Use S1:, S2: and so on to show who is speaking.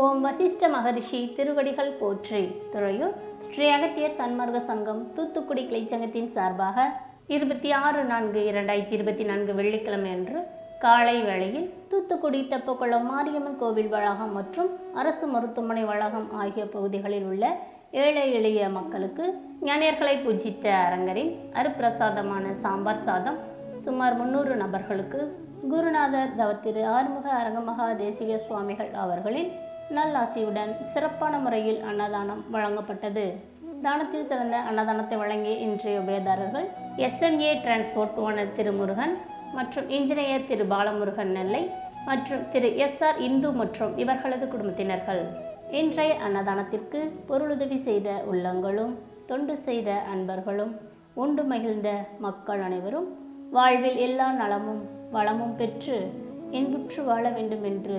S1: ஓம் வசிஷ்ட மகரிஷி திருவடிகள் போற்றி. துறையூர் ஸ்ரீ அகத்தியர் சன்மார்க்க சங்கம் தூத்துக்குடி கிளைச்சங்கத்தின் சார்பாக இருபத்தி ஆறு நான்கு இரண்டாயிரத்தி இருபத்தி நான்கு வெள்ளிக்கிழமை அன்று காலை வேளையில் தூத்துக்குடி தெப்பக்குளம் மாரியம்மன் கோவில் வளாகம் மற்றும் அரசு மருத்துவமனை வளாகம் ஆகிய பகுதிகளில் உள்ள ஏழை எளிய மக்களுக்கு ஞானியர்களை பூஜித்த அரங்கரின் அருப்பிரசாதமான சாம்பார் சாதம் சுமார் முன்னூறு நபர்களுக்கு குருநாதர் தவத்திரு ஆறுமுக அரங்கமகா தேசிக சுவாமிகள் அவர்களின் நல்லாசியுடன் சிறப்பான முறையில் அன்னதானம் வழங்கப்பட்டது. தானத்தில் சிறந்த அன்னதானத்தை வழங்கிய இன்றைய உபயதாரர்கள் எஸ்என்ஏ டிரான்ஸ்போர்ட் ஓனர் திருமுருகன் மற்றும் இன்ஜினியர் திரு பாலமுருகன் நெல்லை மற்றும் திரு எஸ் ஆர் இந்து மற்றும் இவர்களது குடும்பத்தினர்கள். இன்றைய அன்னதானத்திற்கு பொருளுதவி செய்த உள்ளங்களும் தொண்டு செய்த அன்பர்களும் உண்டு மகிழ்ந்த மக்கள் அனைவரும் வாழ்வில் எல்லா நலமும் வளமும் பெற்று இன்புற்று வாழ வேண்டும் என்று